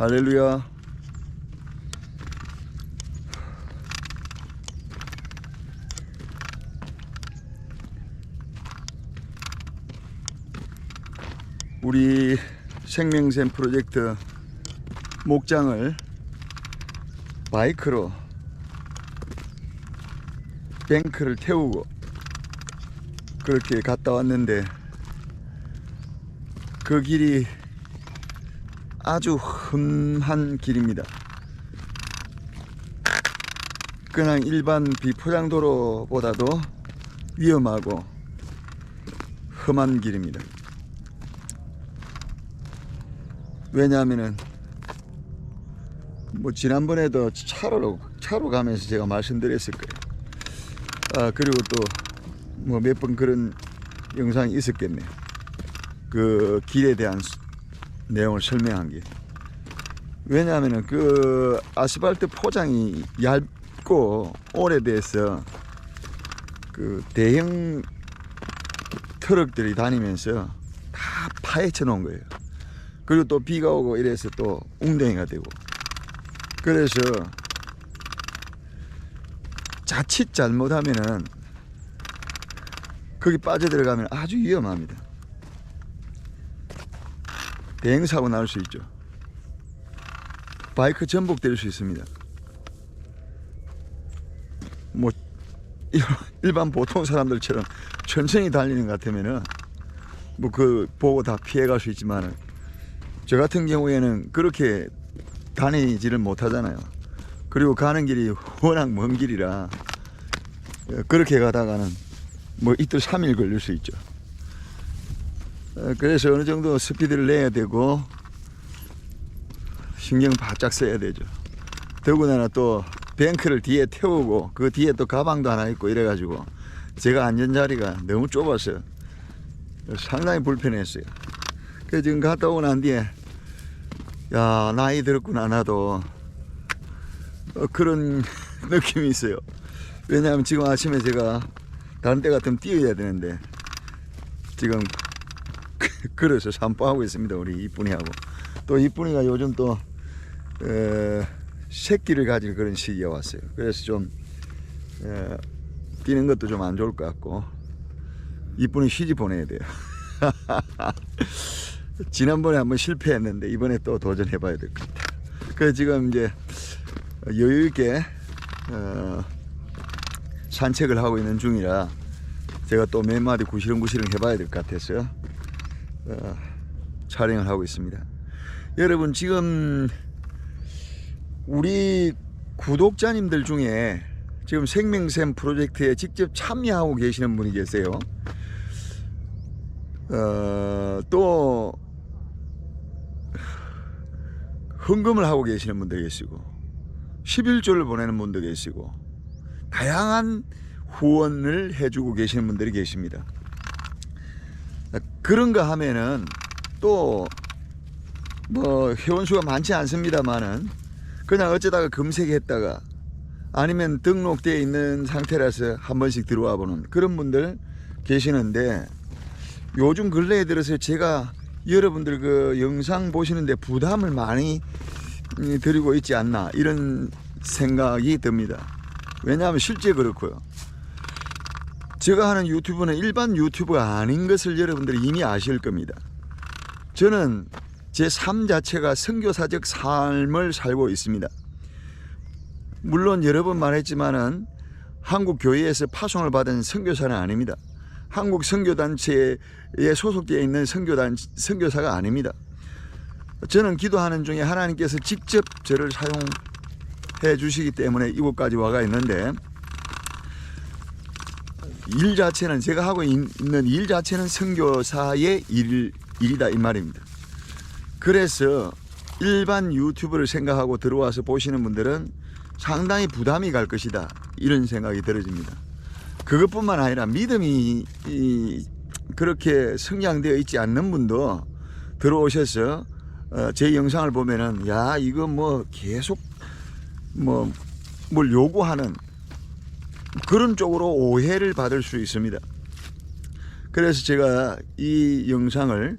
할렐루야. 우리 생명샘 프로젝트 목장을 바이크로 뱅크를 태우고 그렇게 갔다 왔는데 그 길이 아주 험한 길입니다. 그냥 일반 비포장도로보다도 위험하고 험한 길입니다. 왜냐하면은 뭐 지난번에도 차로 차로 가면서 제가 말씀드렸을 거예요. 아 그리고 또 뭐 몇 번 그런 영상이 있었겠네요. 그 길에 대한 수- 내용을 설명한 게. 왜냐하면은 그 아스팔트 포장이 얇고 오래돼서 그 대형 트럭들이 다니면서 다 파헤쳐 놓은 거예요. 그리고 또 비가 오고 이래서 또 웅덩이가 되고. 그래서 자칫 잘못하면은 거기 빠져들어가면 아주 위험합니다. 대형 사고 날수 있죠. 바이크 전복될 수 있습니다. 뭐 일- 일반 보통 사람들처럼 천천히 달리는 것 같으면은 뭐 그 보고 다 피해갈 수 있지만은 저 같은 경우에는 그렇게 다니지를 못하잖아요. 그리고 가는 길이 워낙 먼 길이라 어, 그렇게 가다가는 뭐 이틀 삼일 걸릴 수 있죠. 어, 그래서 어느 정도 스피드를 내야 되고 신경 바짝 써야 되죠. 더군다나 또 뱅크를 뒤에 태우고 그 뒤에 또 가방도 하나 있고 이래가지고 제가 앉은 자리가 너무 좁아서 상당히 불편했어요. 그래서 지금 갔다 오고 난 뒤에 야 나이 들었구나 나도 어, 그런 느낌이 있어요. 왜냐하면 지금 아침에 제가 다른 때 같으면 뛰어야 되는데 지금 걸어서 산보하고 있습니다. 우리 이쁜이하고 또 이쁜이가 요즘 또 에, 새끼를 가질 그런 시기에 왔어요. 그래서 좀 에, 뛰는 것도 좀 안 좋을 것 같고 이쁜이 쉬지 보내야 돼요. 지난번에 한번 실패했는데 이번에 또 도전해 봐야 될 것 같아요. 그래서 지금 이제 여유 있게 어, 산책을 하고 있는 중이라 제가 또 몇 마디 구시렁구시렁 해봐야 될 것 같아서요. 어, 촬영을 하고 있습니다. 여러분 지금 우리 구독자님들 중에 지금 생명샘 프로젝트에 직접 참여하고 계시는 분이 계세요. 어, 또 헌금을 하고 계시는 분도 계시고 11조를 보내는 분도 계시고 다양한 후원을 해주고 계시는 분들이 계십니다. 그런가 하면은 또 뭐 회원수가 많지 않습니다만은 그냥 어쩌다가 검색했다가 아니면 등록되어 있는 상태라서 한 번씩 들어와 보는 그런 분들 계시는데 요즘 근래에 들어서 제가 여러분들 그 영상 보시는데 부담을 많이 음, 드리고 있지 않나 이런 생각이 듭니다. 왜냐하면 실제 그렇고요. 제가 하는 유튜브는 일반 유튜브가 아닌 것을 여러분들이 이미 아실 겁니다. 저는 제 삶 자체가 선교사적 삶을 살고 있습니다. 물론 여러 번 말했지만은 한국 교회에서 파송을 받은 선교사는 아닙니다. 한국 선교단체에 소속되어 있는 선교단 선교사가 아닙니다. 저는 기도하는 중에 하나님께서 직접 저를 사용해 주시기 때문에 이곳까지 와가 있는데 일 자체는 제가 하고 있- 있는 일 자체는 선교사의 일, 일이다 이 말입니다. 그래서 일반 유튜브를 생각하고 들어와서 보시는 분들은 상당히 부담이 갈 것이다 이런 생각이 들어집니다. 그것뿐만 아니라 믿음이 이, 그렇게 성장되어 있지 않는 분도 들어오셔서 어, 제 영상을 보면은 야 이거 뭐 계속 뭐 뭘 요구하는 그런 쪽으로 오해를 받을 수 있습니다. 그래서 제가 이 영상을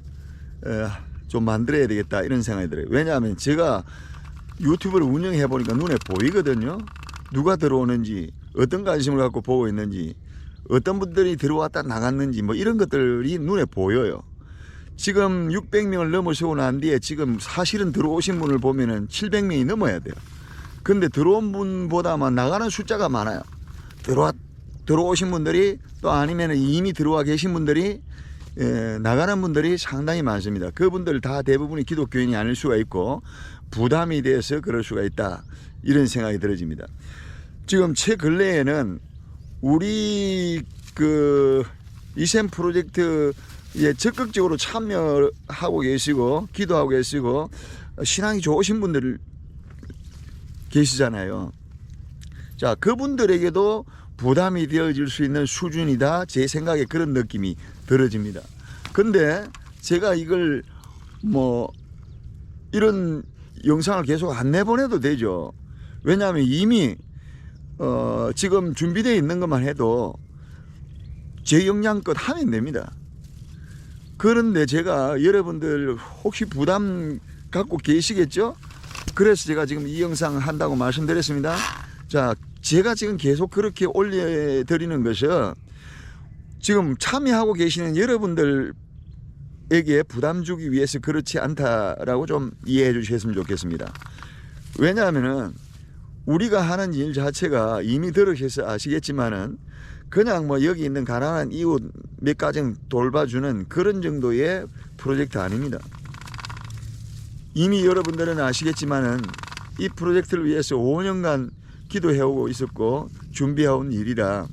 어, 좀 만들어야 되겠다 이런 생각이 들어요. 왜냐하면 제가 유튜브를 운영해 보니까 눈에 보이거든요. 누가 들어오는지 어떤 관심을 갖고 보고 있는지 어떤 분들이 들어왔다 나갔는지 뭐 이런 것들이 눈에 보여요. 지금 600명을 넘어서고 난 뒤에 지금 사실은 들어오신 분을 보면은 700명이 넘어야 돼요. 근데 들어온 분보다만 나가는 숫자가 많아요. 들어왔 들어오신 분들이 또 아니면 이미 들어와 계신 분들이 에, 나가는 분들이 상당히 많습니다. 그분들 다 대부분이 기독교인이 아닐 수가 있고 부담이 돼서 그럴 수가 있다 이런 생각이 들어집니다. 지금 최 근래에는 우리 그 이샘 프로젝트에 적극적으로 참여하고 계시고 기도하고 계시고 신앙이 좋으신 분들 계시잖아요. 자, 그분들에게도 부담이 되어질 수 있는 수준이다. 제 생각에 그런 느낌이 들어집니다. 근데 제가 이걸 뭐 이런 영상을 계속 안 내보내도 되죠. 왜냐하면 이미 어 지금 준비되어 있는 것만 해도 제 역량껏 하면 됩니다. 그런데 제가 여러분들 혹시 부담 갖고 계시겠죠? 그래서 제가 지금 이 영상 한다고 말씀드렸습니다. 자, 제가 지금 계속 그렇게 올려드리는 것은 지금 참여하고 계시는 여러분들에게 부담 주기 위해서 그렇지 않다라고 좀 이해해 주셨으면 좋겠습니다. 왜냐하면은 우리가 하는 일 자체가 이미 들으셔서 아시겠지만은 그냥 뭐 여기 있는 가난한 이웃 몇 가정 돌봐주는 그런 정도의 프로젝트 아닙니다. 이미 여러분들은 아시겠지만은 이 프로젝트를 위해서 5년간 기도해오고 있었고 준비해온 일이라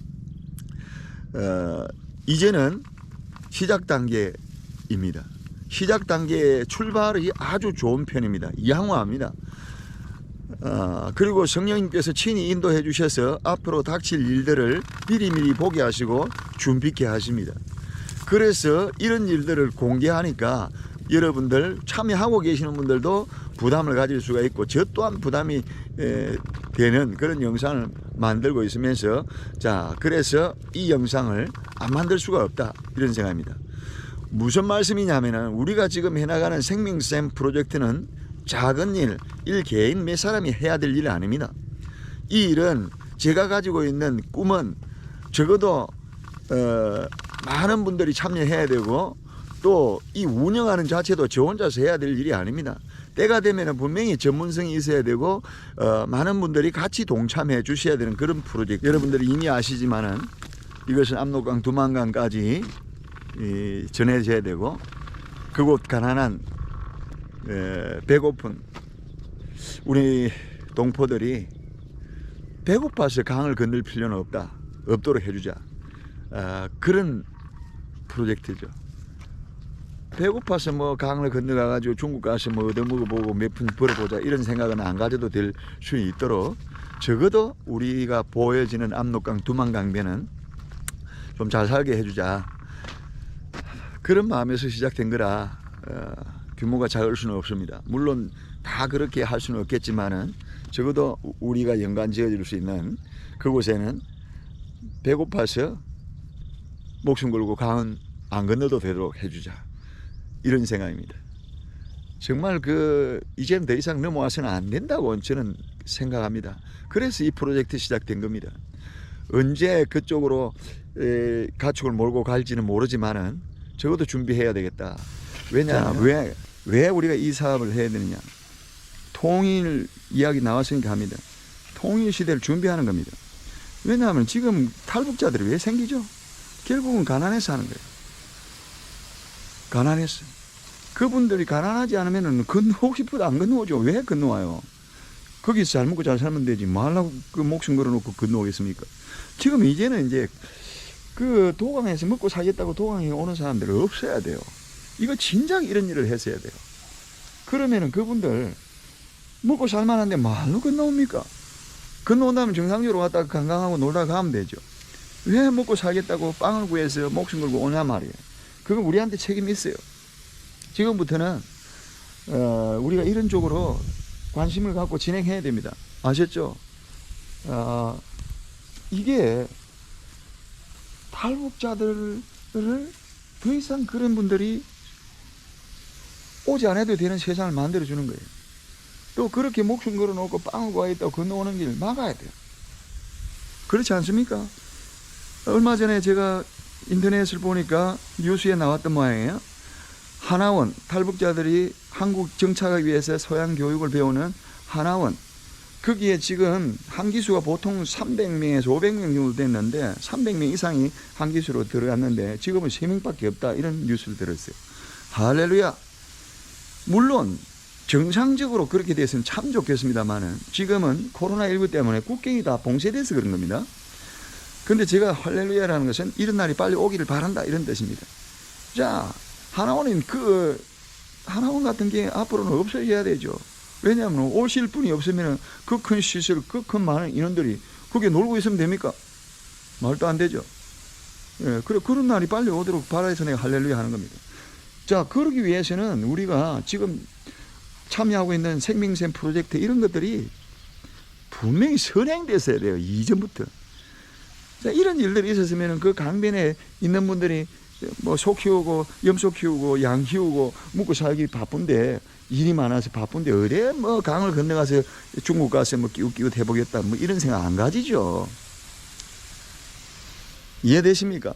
어, 이제는 시작 단계입니다. 시작 단계의 출발이 아주 좋은 편입니다. 양호합니다. 어, 그리고 성령님께서 친히 인도해 주셔서 앞으로 닥칠 일들을 미리미리 보게 하시고 준비케 하십니다. 그래서 이런 일들을 공개하니까 여러분들 참여하고 계시는 분들도 부담을 가질 수가 있고 저 또한 부담이 에, 되는 그런 영상을 만들고 있으면서 자 그래서 이 영상을 안 만들 수가 없다 이런 생각입니다. 무슨 말씀이냐면은 우리가 지금 해나가는 생명샘 프로젝트는 작은 일, 일 개인 몇 사람이 해야 될 일이 아닙니다. 이 일은 제가 가지고 있는 꿈은 적어도 어, 많은 분들이 참여해야 되고 또 이 운영하는 자체도 저 혼자서 해야 될 일이 아닙니다. 때가 되면 분명히 전문성이 있어야 되고 어, 많은 분들이 같이 동참해 주셔야 되는 그런 프로젝트. 여러분들이 이미 아시지만은 이것은 압록강 두만강까지 이, 전해져야 되고 그곳 가난한 에, 배고픈 우리 동포들이 배고파서 강을 건널 필요는 없다. 없도록 해주자. 아, 그런 프로젝트죠. 배고파서 뭐 강을 건너가 가지고 중국 가서 뭐 얻어 먹어보고 몇 푼 벌어보자 이런 생각은 안 가져도 될수 있도록 적어도 우리가 보여지는 압록강 두만강변은 좀 잘 살게 해주자 그런 마음에서 시작된 거라 어, 규모가 작을 수는 없습니다. 물론 다 그렇게 할 수는 없겠지만은 적어도 우- 우리가 연관 지어줄 수 있는 그곳에는 배고파서 목숨 걸고 강은 안 건너도 되도록 해주자 이런 생각입니다. 정말 그 이제는 더 이상 넘어와서는 안 된다고 저는 생각합니다. 그래서 이 프로젝트 시작된 겁니다. 언제 그쪽으로 에, 가축을 몰고 갈지는 모르지만은 적어도 준비해야 되겠다. 왜냐 왜, 왜 우리가 이 사업을 해야 되느냐? 통일 이야기 나왔으니까 합니다. 통일 시대를 준비하는 겁니다. 왜냐하면 지금 탈북자들이 왜 생기죠? 결국은 가난해서 하는 거예요. 가난해서. 그분들이 가난하지 않으면은 건너오고 싶어도 안 건너오죠. 왜 건너와요? 거기서 잘 먹고 잘 살면 되지. 뭐 하려고 그 목숨 걸어놓고 건너오겠습니까? 지금 이제는 이제 그 도강에서 먹고 살겠다고 도강에 오는 사람들 없어야 돼요. 이거 진작 이런 일을 했어야 돼요. 그러면은 그분들 먹고 살만한데 말로 건너옵니까? 건너온다면 정상적으로 왔다가 관광하고 놀다 가면 되죠. 왜 먹고 살겠다고 빵을 구해서 목숨 걸고 오냐 말이에요. 그건 우리한테 책임이 있어요. 지금부터는 어, 우리가 이런 쪽으로 관심을 갖고 진행해야 됩니다. 아셨죠? 어, 이게 탈북자들을 더 이상 그런 분들이 오지 않아도 되는 세상을 만들어 주는 거예요. 또 그렇게 목숨 걸어 놓고 빵을 구하 있다고 건너오는 길 막아야 돼요. 그렇지 않습니까? 얼마 전에 제가 인터넷을 보니까 뉴스에 나왔던 모양이에요. 하나원 탈북자들이 한국 정착하기 위해서 서양 교육을 배우는 하나원 거기에 지금 한기수가 보통 300명에서 500명 정도 됐는데 300명 이상이 한기수로 들어갔는데 지금은 3명밖에 없다 이런 뉴스를 들었어요. 할렐루야. 물론 정상적으로 그렇게 됐으면 참 좋겠습니다만은 지금은 코로나19 때문에 국경이 다 봉쇄돼서 그런 겁니다. 근데 제가 할렐루야라는 것은 이런 날이 빨리 오기를 바란다 이런 뜻입니다. 자, 하나원은 그 하나원 같은 게 앞으로는 없어져야 되죠. 왜냐하면 오실 분이 없으면 그 큰 시설, 그 큰 많은 인원들이 거기에 놀고 있으면 됩니까? 말도 안 되죠. 예, 그래 그런 날이 빨리 오도록 바라해서 내가 할렐루야 하는 겁니다. 자, 그러기 위해서는 우리가 지금 참여하고 있는 생명샘 프로젝트 이런 것들이 분명히 선행됐어야 돼요. 이전부터. 자, 이런 일들이 있었으면 그 강변에 있는 분들이 뭐 소 키우고 염소 키우고 양 키우고 먹고 살기 바쁜데 일이 많아서 바쁜데 어디에 뭐 강을 건너가서 중국 가서 뭐 끼우끼우 해보겠다 뭐 이런 생각 안 가지죠. 이해되십니까?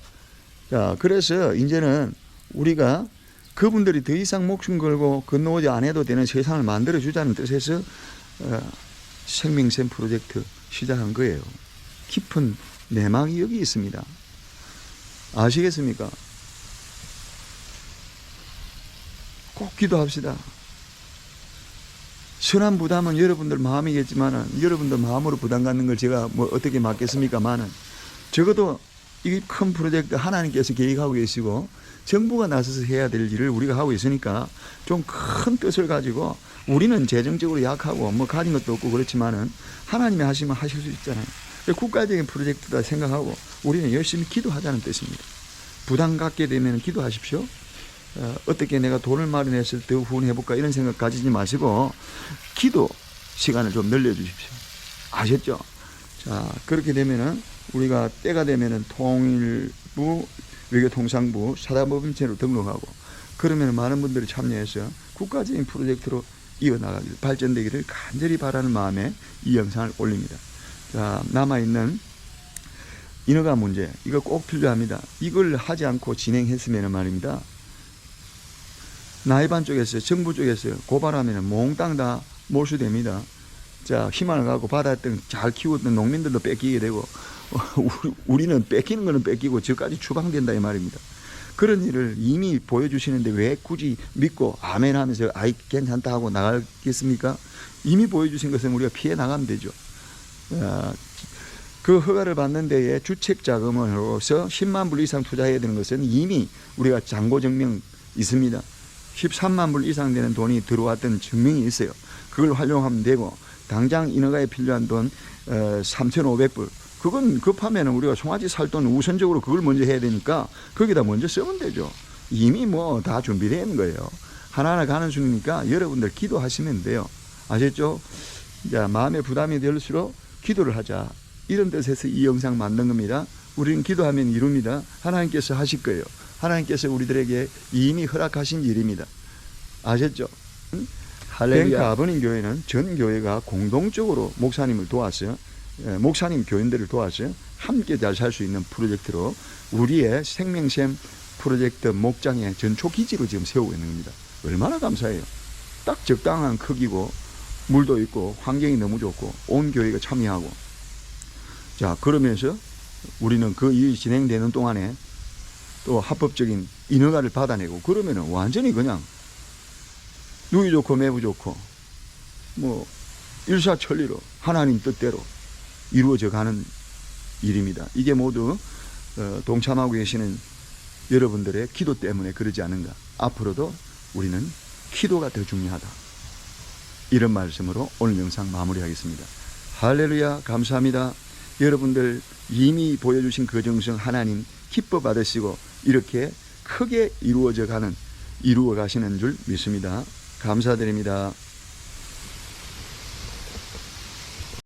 자, 그래서 이제는 우리가 그분들이 더 이상 목숨 걸고 건너오지 않아도 되는 세상을 만들어 주자는 뜻에서 어, 생명샘 프로젝트 시작한 거예요. 깊은 내막이 여기 있습니다. 아시겠습니까? 꼭 기도합시다. 선한 부담은 여러분들 마음이겠지만은 여러분들 마음으로 부담 갖는 걸 제가 뭐 어떻게 맡겠습니까만은 적어도 이 큰 프로젝트 하나님께서 계획하고 계시고 정부가 나서서 해야 될 일을 우리가 하고 있으니까 좀 큰 뜻을 가지고 우리는 재정적으로 약하고 뭐 가진 것도 없고 그렇지만은 하나님이 하시면 하실 수 있잖아요. 국가적인 프로젝트다 생각하고 우리는 열심히 기도하자는 뜻입니다. 부담 갖게 되면 기도하십시오. 어, 어떻게 내가 돈을 마련해서 더 후원해볼까 이런 생각 가지지 마시고 기도 시간을 좀 늘려주십시오. 아셨죠? 자, 그렇게 되면은 우리가 때가 되면은 통일부, 외교통상부, 사단법인체로 등록하고 그러면 많은 분들이 참여해서 국가적인 프로젝트로 이어나가길, 발전되기를 간절히 바라는 마음에 이 영상을 올립니다. 자, 남아 있는 인허가 문제, 이거 꼭 필요합니다. 이걸 하지 않고 진행했으면 말입니다. 나이반 쪽에서, 정부 쪽에서 고발하면 몽땅 다 몰수됩니다. 자, 희망을 갖고 받았던 잘 키웠던 농민들도 뺏기게 되고, 우리는 뺏기는 거는 뺏기고 저까지 추방된다 이 말입니다. 그런 일을 이미 보여주시는데 왜 굳이 믿고 아멘 하면서 아이 괜찮다 하고 나가겠습니까? 이미 보여주신 것은 우리가 피해 나가면 되죠. 아, 그 허가를 받는 데에 주책 자금으로서 10만 불 이상 투자해야 되는 것은 이미 우리가 잔고 증명 있습니다. 13만 불 이상 되는 돈이 들어왔던 증명이 있어요. 그걸 활용하면 되고 당장 인허가에 필요한 돈 어, 3,500불 그건 급하면 우리가 송아지 살 돈 우선적으로 그걸 먼저 해야 되니까 거기다 먼저 쓰면 되죠. 이미 뭐 다 준비된 거예요. 하나하나 가는 중이니까 여러분들 기도하시면 돼요. 아셨죠? 자, 마음의 부담이 될수록 기도를 하자. 이런 뜻에서 이 영상 만든 겁니다. 우리는 기도하면 이룹니다. 하나님께서 하실 거예요. 하나님께서 우리들에게 이미 허락하신 일입니다. 아셨죠? 응? 할렐루야. 아버님 교회는 전 교회가 공동적으로 목사님을 도왔어요. 예, 목사님 교인들을 도와서 함께 잘 살 수 있는 프로젝트로 우리의 생명샘 프로젝트 목장의 전초 기지로 지금 세우고 있는 겁니다. 얼마나 감사해요. 딱 적당한 크기고 물도 있고 환경이 너무 좋고 온 교회가 참여하고 자 그러면서 우리는 그 일이 진행되는 동안에 또 합법적인 인허가를 받아내고 그러면은 완전히 그냥 누이 좋고 매부 좋고 뭐 일사천리로 하나님 뜻대로 이루어져 가는 일입니다. 이게 모두 어, 동참하고 계시는 여러분들의 기도 때문에 그러지 않은가. 앞으로도 우리는 기도가 더 중요하다. 이런 말씀으로 오늘 영상 마무리하겠습니다. 할렐루야 감사합니다. 여러분들 이미 보여주신 그 정성 하나님 기뻐 받으시고 이렇게 크게 이루어져 가는 이루어 가시는 줄 믿습니다. 감사드립니다.